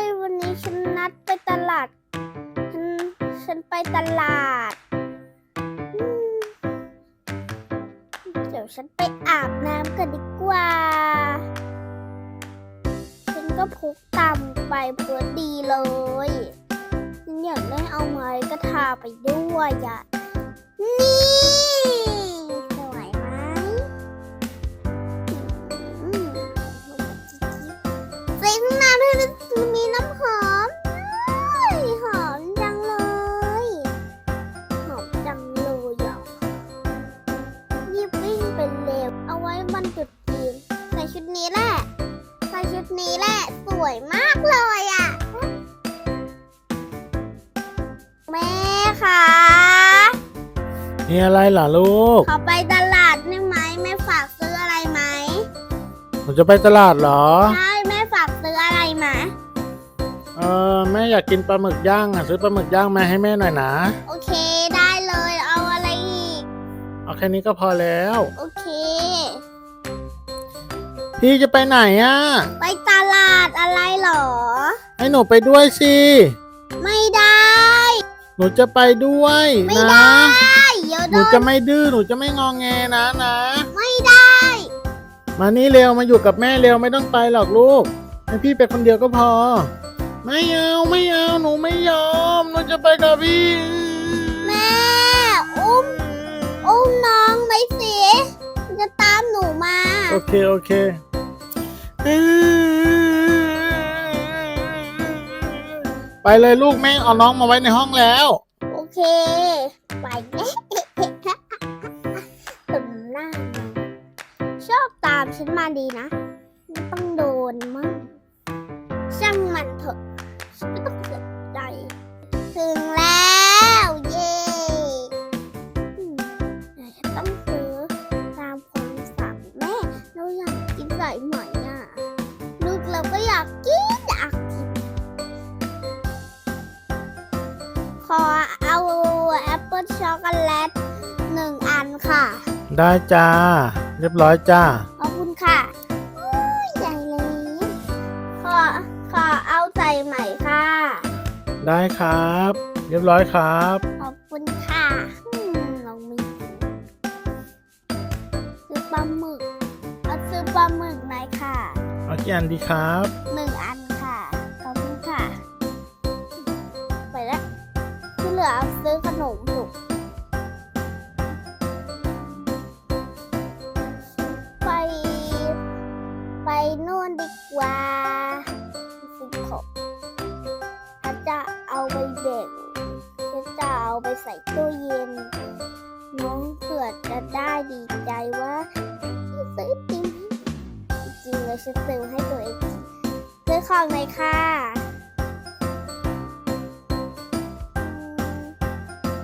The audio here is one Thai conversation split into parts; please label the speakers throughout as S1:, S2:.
S1: ยวันนี้ฉันนัดไปตลาด ฉันฉันไปตลาด เดี๋ยวฉันไปอาบน้ำกันดีกว่า ฉันก็พกตามไปเพื่อดีเลยฉันอยากได้เอาไม้กระทาไปด้วยอะ นี่ นี้แหละใส่ชุดนี้แหละสวยมากเลยอะ แม่ค่ะ
S2: มีอะไรเหรอลูก
S1: ขอไปตลาดได้ไหมแม่ฝากซื้ออะไรไหม
S2: หนูจะไปตลาดเหรอ
S1: ใช่แม่ฝากซื้ออะไรไหม
S2: เออแม่อยากกินปลาหมึกย่างอะซื้อปลาหมึกย่างมาให้แม่หน่อยนะ
S1: โอเคได้เลยเอาอะไรอีก
S2: เอาแค่นี้ก็พอแล้ว
S1: โอเค
S2: พี่จะไปไหนอะ
S1: ไปตลาดอะไรเหรอ
S2: ให้หนูไปด้วยสิ
S1: ไม่ได้
S2: หนูจะไปด้วย
S1: ไม่
S2: นะ
S1: ได้เดี๋ยว
S2: ห
S1: โด
S2: นู
S1: น
S2: จะไม่ดื้อ หนูจะไม่งองแงนะนะ
S1: ไม่ได้
S2: มานี่เร็ว มาอยู่กับแม่เร็ว ไม่ต้องไปหรอกลูก ให้พี่ไปคนเดียวก็พอ ไม่เอา ไม่เอา หนูไม่ยอม หนูจะไปกับพี่
S1: แม่ อุ้ม อุ้มน้องไปสิจะตามหนูมา
S2: โอเค โอเค ไปเลยลูกแม่เอาน้องมาไว้ในห้องแล้ว
S1: โอเคไปแล้วตึมหน้าชอบตามฉันมาดีนะไม่ต้องโดนมั่งช่างมันเถอะฉันไม่ต้องเสียใจถึงแล้วเย้ต้องซื้อตามความสั่งแม่เราอยากกินสายไหมอะลู กเราก็อยากกินอยากกิน ขอเอาแอปเปิลช็อกโกแลตหนึ่งอันค่ะ
S2: ได้จ้า เรียบร้อยจ้า
S1: ขอบคุณค่ะอุ้ยใหญ่เลย ขอขอเอาใส่ใหม่ค่ะ
S2: ได้ครับ เรียบร้อยครับ
S1: ขอบคุณค่ะอืมลองมีซื้อปลาหมึกเอาซื้อปลาหมึกไหมค่ะ
S2: เอากี่อันดีครับ
S1: หนึ่งอันค่ะ ขอบคุณค่ะ ไปแล้วที่เหลือเอาซื้อขนมลูกไป ไปนู่นดีกว่าสิของอาจจะเอาไปแบ่งฉันจะเอาไปใส่ตู้เย็น น้องเผื่อจะได้ดีใจว่าพี่ซื้อจริ งจริงๆเลยฉันซื้อให้ตัวเองซื้อของเลยค่ะอืม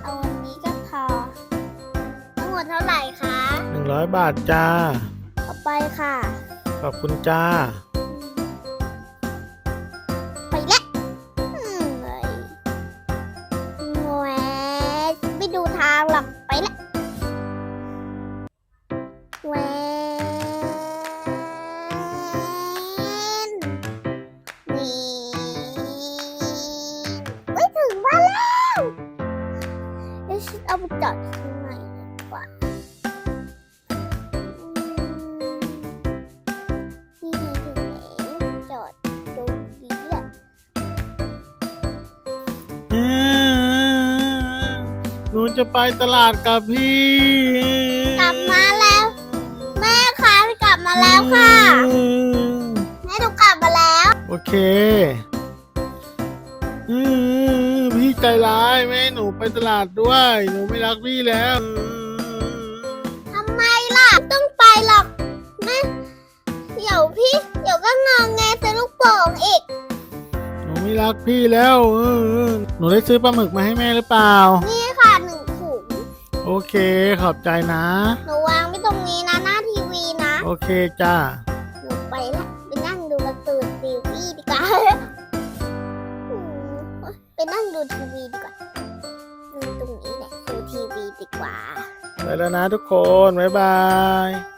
S1: เอาวันนี้ก็พอ ทั้งหมดเท่าไหร่คะ
S2: 100 บาทจ้า
S1: เอาไปค่ะ
S2: ขอบคุณจ้า
S1: ไปแล้วอืมเลยแหวไม่ดูทางหรอก ไปแล้ว จอดข้างในดีกว่าอืมนี่ถึงแล้วจอดตรงนี้แหละ
S2: หนูจะไปตลาดกับพี่
S1: กลับมาแล้ว แม่คะกลับมาแล้วค่ะแม่หนูกลับมาแล้ว
S2: โอเค อืมพี่ ใจร้ายแม่ให้หนูไปตลาดด้วย หนูไม่รักพี่แล้ว
S1: ทำไมล่ะ ต้องไปหรอกแม่เดี๋ยวพี่ เดี๋ยวก็งองแงซื้อลูกโป่งอีก
S2: หนูไม่รักพี่แล้วเออหนูได้ซื้อปลาหมึกมาให้แม่หรือเปล่า
S1: นี่ค่ะหนึ่งถุง
S2: โอเค ขอบใจนะ
S1: หนูวางไว้ตรงนี้นะหน้าทีวีนะ
S2: โอเคจ้า
S1: หนูไปละ นั่งดูทีวีดีกว่านั่งตรงนี้แหละดูทีวีดีกว่า
S2: ไปแล้วนะทุกคน บ๊ายบาย